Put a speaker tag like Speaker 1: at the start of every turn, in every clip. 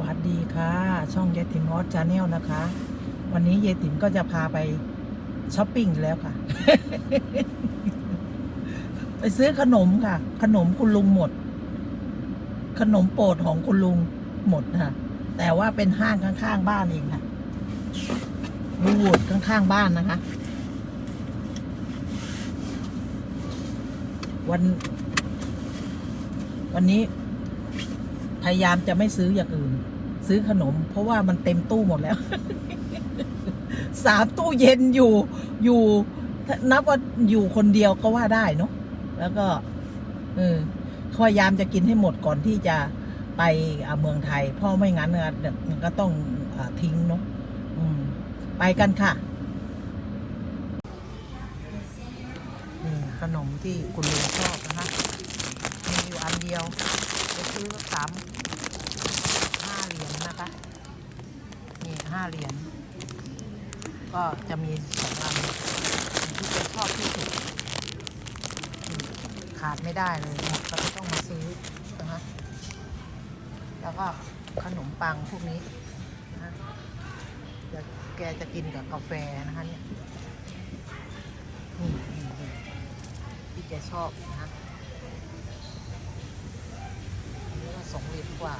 Speaker 1: วัสดีค่ะ ช่องยายติ๋มออสชาแนลนะคะ วันนี้ยายติ๋มก็จะพาไปช้อปปิ้งแล้วค่ะ ไปซื้อขนมค่ะ ขนมคุณลุงหมด ขนมโปรดของคุณลุงหมดค่ะ แต่ว่าเป็นห้างข้างๆบ้านเองค่ะบูดข้างๆบ้านนะคะ วัน วันนี้ พยายามจะไม่ซื้ออย่างอื่น ซื้อขนม เพราะว่ามันเต็มตู้หมดแล้วสามตู้เย็นอยู่อยู่นับว่าอยู่คนเดียวก็ว่าได้เนาะแล้วก็เออพยายามจะกินให้หมดก่อนที่จะไปเมืองไทย เพราะไม่งั้นเนี่ยมันก็ต้องอทิ้งเนาะไปกันค่ะนี่ขนมที่คุณลุงชอบนะคะ อันเดียวไปซื้อสามห้าเหรียญนะคะนี่ห้าเหรียญก็จะมีสองอันที่จะชอบที่สุดขาดไม่ได้เลยหมดก็ต้องมาซื้อนะคะแล้วก็ขนมปังพวกนี้นะแกจะกินกับกาแฟนะคะเนี่ยนี่ที่แกชอบนะอันนี้ก็ สองเหรียญกว่า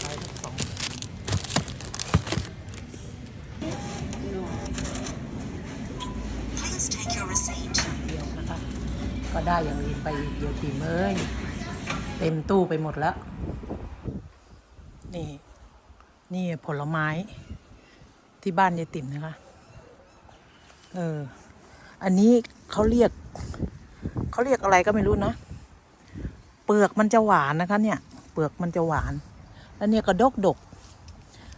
Speaker 1: ไปทั้งสอง
Speaker 2: Please take your receipt.
Speaker 1: เดียวนะคะก็ได้อย่างอื่นไปอีกเดียวติมเอ้ยเต็มตู้ไปหมดแล้ว นี่นี่ผลไม้ที่บ้านยายติ๋มนะคะ เออ อันนี้เขาเรียกเขาเรียกอะไรก็ไม่รู้นะ เปลือกมันจะหวานนะคะ เนี่ย เปลือกมันจะหวาน แล้วเนี่ยก็ดกดก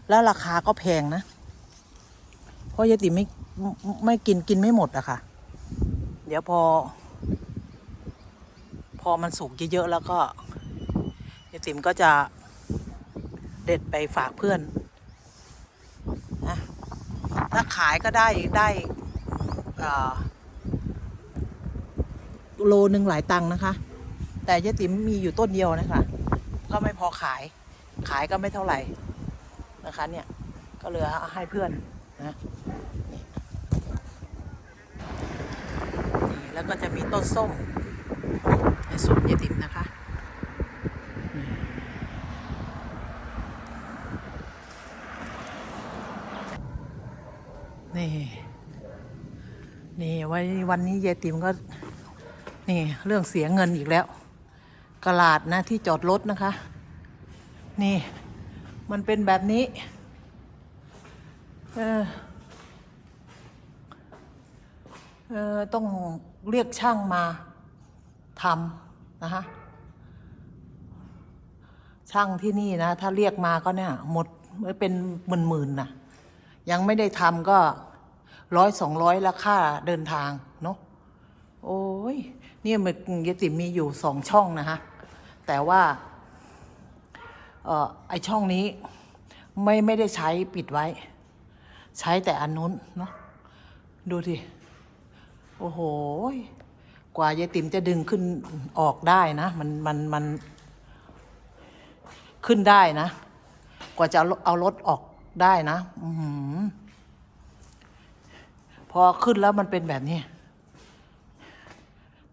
Speaker 1: แล้วราคาก็แพงนะ เพราะยายติ๋มไม่ไม่กินกินไม่หมดอะค่ะ เดี๋ยวพอ พอมันสุกเยอะๆแล้วก็ยายติ๋มก็จะ เด็ดไปฝากเพื่อนนะถ้าขายก็ได้ได้โลหนึ่งหลายตังค์นะคะ แต่ยายติ๋มมีอยู่ต้นเดียวนะคะ ก็ไม่พอขายขายก็ไม่เท่าไหร่นะคะเนี่ยก็เหลือให้เพื่อนนะนี่แล้วก็จะมีต้นส้มในสวนยายติ๋มนะคะ นี่ นี่ไวันวันนี้ยายติ๋มก็ นี่เรื่องเสียเงินอีกแล้วกระลาดนะที่จอดรถนะคะ นี่ มันเป็นแบบนี้ เออเออต้องเรียกช่างมาทำนะคะช่างที่นี่นะ ถ้าเรียกมาก็เนี่ย หมดไม่เป็นหมื่นหมื่นนะยังไม่ได้ทำก็ ร้อยสองร้อยละค่าเดินทางเนาะโอ้ยเนี่ยมันยายติมีอยู่สองช่องนะคะแต่ว่าเออไอช่องนี้ไม่ไม่ได้ใช้ปิดไว้ ใช้แต่อันนู้นเนาะดูทีโอ้โหกว่ายายติ๋มจะดึงขึ้นออกได้นะ มันมันมันขึ้นได้นะ กว่าจะเอาเอารถออกได้นะ อือหือ พอขึ้นแล้วมันเป็นแบบนี้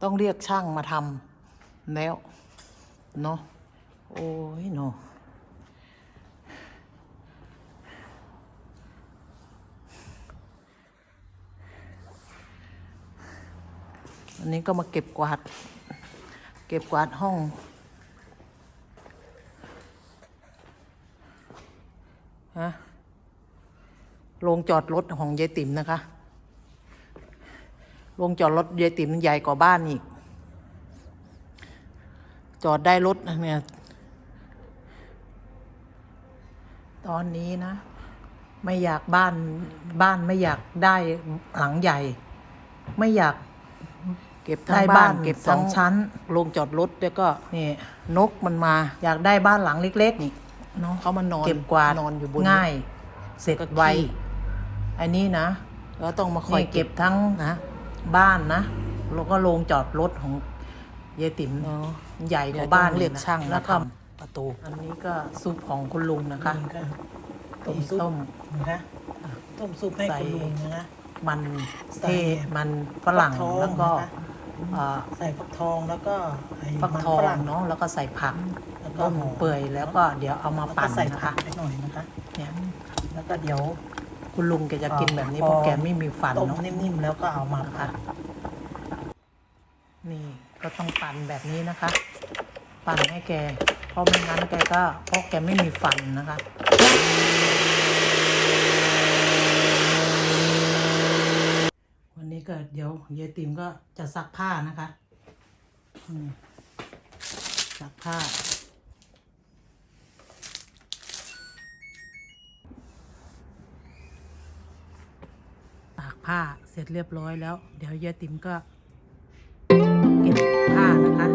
Speaker 1: ต้องเรียกช่างมาทำแล้ว เนาะโอ้ยเนาะอันนี้ก็มาเก็บกวาด เก็บกวาดห้องฮะโรงจอดรถของยายติ๋มนะคะ โรงจอดรถยายติ๋มใหญ่กว่าบ้านอีก จอดได้รถเนี่ยตอนนี้นะ ไม่อยากบ้านบ้านไม่อยากได้หลังใหญ่ ไม่อยากเก็บทั้ง
Speaker 3: ได้
Speaker 1: บ้า
Speaker 3: บ้านน
Speaker 1: เก็บ
Speaker 3: ส
Speaker 1: ทั้
Speaker 3: องงชั้น
Speaker 1: โรงจอดรถแล้วก็
Speaker 3: นี่
Speaker 1: นกมันมา
Speaker 3: อยากได้บ้านหลังเล็กๆ
Speaker 1: นี่
Speaker 3: เนาะ
Speaker 1: เขามานอน
Speaker 3: เก็บกวาด
Speaker 1: นอนอยู่บน
Speaker 3: ง่าย
Speaker 1: เสร็จ
Speaker 2: ก็
Speaker 1: ไว
Speaker 2: ขี้
Speaker 1: อันนี้นะ
Speaker 2: แล้วต้องมาคอย
Speaker 1: นี่เก็บทั้ง
Speaker 2: นะ
Speaker 1: บ้านนะแล้วก็โรงจอดรถของยายติ๋ม
Speaker 2: เนาะ
Speaker 1: ใหญ่ก
Speaker 2: เดี๋ยว
Speaker 1: ว่าบ้าน
Speaker 2: ต้องเรียก
Speaker 1: นะ
Speaker 2: ช่าง
Speaker 1: แล้
Speaker 2: แล้วว
Speaker 1: ก็
Speaker 2: ก็ประตู
Speaker 1: อันนี้ก็ซุปของคุณลุงนะคะ
Speaker 3: นี่ก็
Speaker 1: ต้
Speaker 3: ต้
Speaker 1: ม
Speaker 3: มซุป
Speaker 1: ต้ม
Speaker 3: นะคะต้มซุปให้
Speaker 1: ใส่
Speaker 3: คุณลุงนะคะ
Speaker 1: มัน
Speaker 3: ใส่
Speaker 1: เทมันฝรั่ง
Speaker 3: ฟักทอง
Speaker 1: แล้วก็
Speaker 3: นะคะ
Speaker 1: เอ่อ
Speaker 3: ใส่ฟักทองแล้วก็ไอ้
Speaker 1: ฟัก
Speaker 3: มัน
Speaker 1: ทอง
Speaker 3: ฝรั่ง
Speaker 1: เนาะแล้วก็ใส่ผัก
Speaker 3: แล้วก็
Speaker 1: ต้ม
Speaker 3: หอม
Speaker 1: เปื่อยแล้วก็เดี๋ยวเอามา
Speaker 3: แล้วก็
Speaker 1: ปั่น
Speaker 3: ใส่
Speaker 1: นะ
Speaker 3: ผั
Speaker 1: คะ
Speaker 3: กไปหน่อยนะคะ
Speaker 1: เนี่ย
Speaker 3: แล้วก็เดี๋ยว
Speaker 1: คุณลุงแกจะกินแบบนี้
Speaker 3: พอ
Speaker 1: เพราะแกไม่มีฟัน
Speaker 3: ต้ม
Speaker 1: เนาะ
Speaker 3: นิ่มๆแล้วก็เอามา
Speaker 1: นะคะ
Speaker 3: ผัด
Speaker 1: นี่ก็ต้องปั่นแบบนี้นะคะ ปั่นให้แก เพราะไม่งั้นแกก็เพราะแกไม่มีฟันนะคะวันนี้ก็เดี๋ยวยายติ๋มก็จะซักผ้านะคะอืมซักผ้า ผ้าเสร็จเรียบร้อยแล้ว เดี๋ยวยายติ๋มก็เก็บผ้านะคะ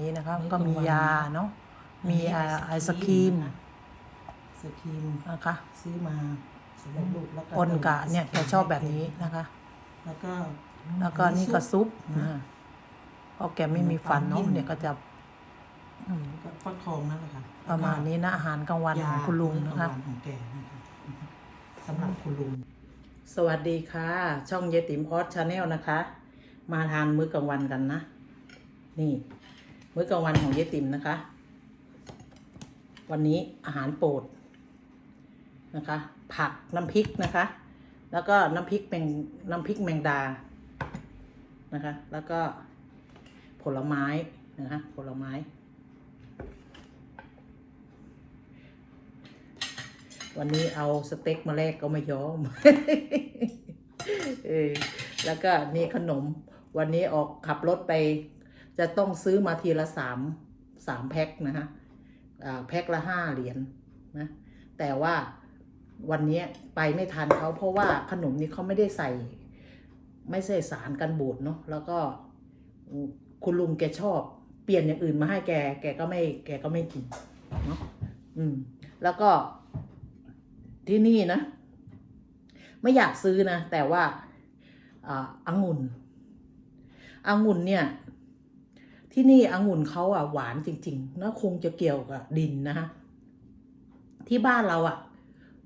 Speaker 1: นี้นะคะมื้
Speaker 3: อ
Speaker 1: ก็มี
Speaker 3: กลางวัน
Speaker 1: ยาเนาะมีไอไอศครีม
Speaker 3: ไอศครีม
Speaker 1: นะคะ
Speaker 3: ซื้อมาสำเร็จรูปแล้วก็
Speaker 1: ปนกะเนี่ยแกชอบแบบนี้นะคะ
Speaker 3: แล้วก็
Speaker 1: แล้วก็นี่ก็ซุป
Speaker 3: นะ
Speaker 1: นะเพราะแกไม่มีฟันเนาะเนี่ยก็จะอืม
Speaker 3: แล้วก็ฟักทองนั่นแหละค่ะ
Speaker 1: ประมาณนี้นะอาหารกลางวันของคุณลุง
Speaker 3: มื้
Speaker 1: นะ
Speaker 3: อกลา
Speaker 1: คะ
Speaker 3: งวันของแกนะคะสำหรับคุณลุง
Speaker 1: สวัสดีค่ะ ช่องเยติมออสชาแนลนะคะ มาทานมื้อกลางวันกันนะ นี่ มื้อกลางวันของเยติมนะคะ วันนี้อาหารโปรดนะคะ ผักน้ำพริกนะคะ แล้วก็น้ำพริกแมงน้ำพริกแมงดานะคะ แล้วก็ผลไม้นะคะผลไม้ วันนี้เอาสเต็กมาแลกก็ไม่ยอมเออแล้วก็นี่ขนมวันนี้ออกขับรถไป จะต้องซื้อมาทีละสามสามแพ็คนะฮะแพ็คละห้าเหรียญนะแต่ว่าวันนี้ไปไม่ทันเขาเพราะว่าขนมนี้เขาไม่ได้ใส่ ไม่ใส่สารกันบูดเนาะแล้วก็คุณลุงแกชอบ เปลี่ยนอย่างอื่นมาให้แก แกก็ไม่ แกก็ไม่กินเนาะอืม แล้วก็ที่นี่นะ ไม่อยากซื้อนะ แต่ว่าอ่างุ่นองุ่นเนี่ย ที่นี่องุ่นเขาอะหวานจริงๆนะคงจะเกี่ยวกับดินนะฮะที่บ้านเราอะ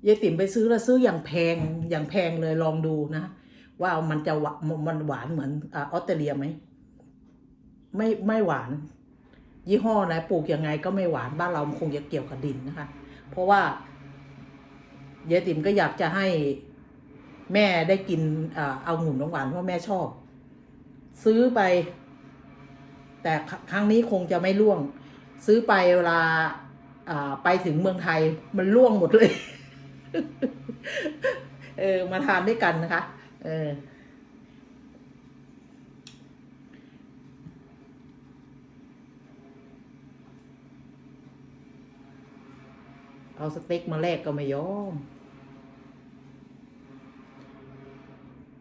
Speaker 1: ยายติ๋มไปซื้อแล้วซื้ออย่างแพงอย่างแพงเลยลองดูนะ ว่ามันจะหวานมันหวานเหมือนออสเตรเลียไหมไม่ไม่หวาน ยี่ห้อไหนปลูกยังไงก็ไม่หวานบ้านเราคงจะเกี่ยวกับดินนะคะ เพราะว่ายายติ๋มก็อยากจะให้แม่ได้กินอ่าเอาหงุ่นหวานเพราะแม่ชอบ ซื้อไป แต่ครั้งนี้คงจะไม่ล่วง ซื้อไปเวลาอ่าไปถึงเมืองไทยมันล่วงหมดเลย เออ มาทานด้วยกันนะคะ เออเอาสเต็กมาแลกก็ไม่ยอม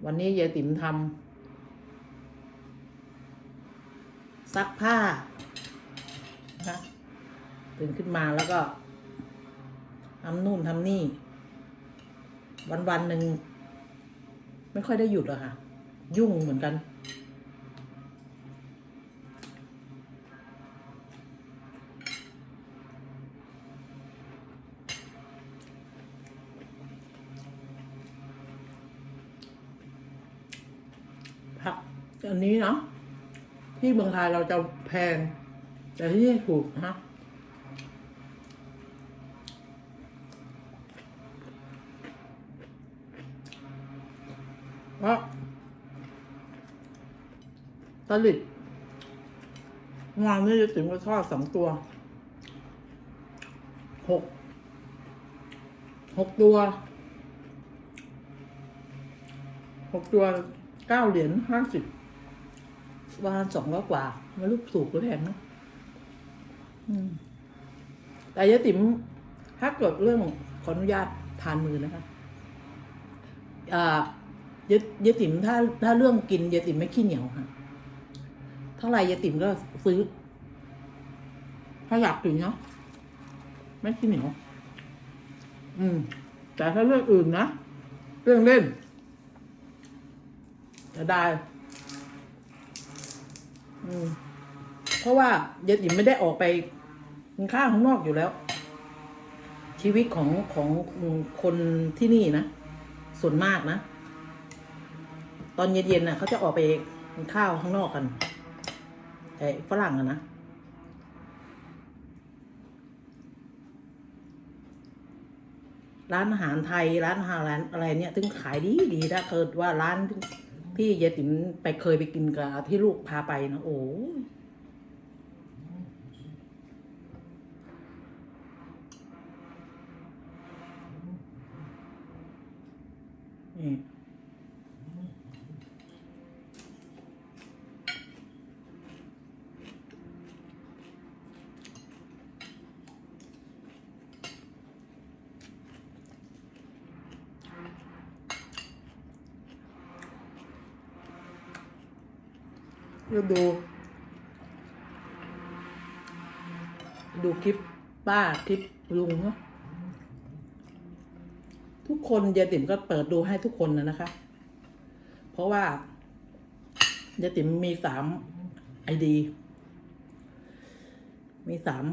Speaker 1: วันนี้ยายติ๋มทำ ซักผ้านะคะตื่นขึ้นมาแล้วก็ทำนู่นทำนี่ วันวันๆหนึ่งไม่ค่อยได้หยุดหรอกค่ะ ยุ่งเหมือนกัน ผักอันนี้เนาะ ที่เมืองไทยเราจะแพง แต่ที่นี่ถูกนะฮะเพราะตลิดงานนี่จะถึงก็ทอดสองตัวหกหกตัวหกตัวเก้าเหรียญห้าสิบ ประมาณสองร้อยกว่าไม่รู้ถูกหรือแพงนะแต่ยายติ๋มถ้าเกิดเรื่องขออนุญาตทานมือนะคะยายยายติ๋มถ้าถ้าเรื่องกินยายติ๋มไม่ขี้เหนียวค่ะเท่าไหร่ยายติ๋มก็ซื้อ ถ้าอยากกินเนาะไม่ขี้เหนียวอืม แต่ถ้าเรื่องอื่นนะ เรื่องเล่นจะได้ เพราะว่ายายติ๋มไม่ได้ออกไปกินข้าวข้างนอกอยู่แล้ว ชีวิตของของคนที่นี่นะ ส่วนมากนะ ตอนเย็นๆน่ะเขาจะออกไปกินข้าวข้างนอกกันไอ้ฝรั่งอะนะร้านอาหารไทยร้านอาหารร้านอะไรเนี่ยถึงขายดีดีถ้าเกิดว่าร้าน ที่ยายติ๋มไปเคยไปกินกับที่ลูกพาไปนะโอ้ ก็ดู ดูคลิปป้าคลิปลุงเนาะทุกคนยายติ๋มก็เปิดดูให้ทุกคนนะนะคะ เพราะว่ายายติ๋มมีสามไอดี มีสาม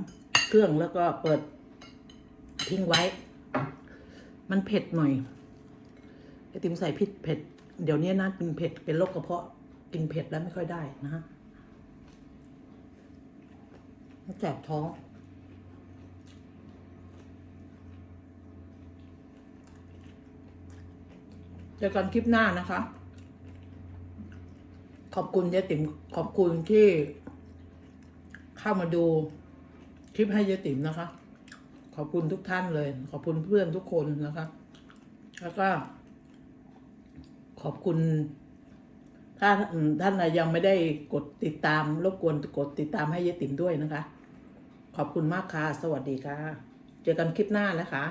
Speaker 1: เครื่องแล้วก็เปิดทิ้งไว้ มันเผ็ดหน่อยยายติ๋มใส่พริกเผ็ด เดี๋ยวนี้นะกินเผ็ดเป็นโรคกระเพาะ กินเผ็ดแล้วไม่ค่อยได้นะฮะแสบท้องเจอกันคลิปหน้านะคะ ขอบคุณยายติ๋มขอบคุณที่เข้ามาดูคลิปให้ยายติ๋มนะคะ ขอบคุณทุกท่านเลย ขอบคุณเพื่อนทุกคนนะคะ แล้วก็ขอบคุณ ถ้าท่านยังไม่ได้กดติดตามรบกวนกดติดตามให้ยายติ๋มด้วยนะคะ ขอบคุณมากค่ะ สวัสดีค่ะ เจอกันคลิปหน้านะคะ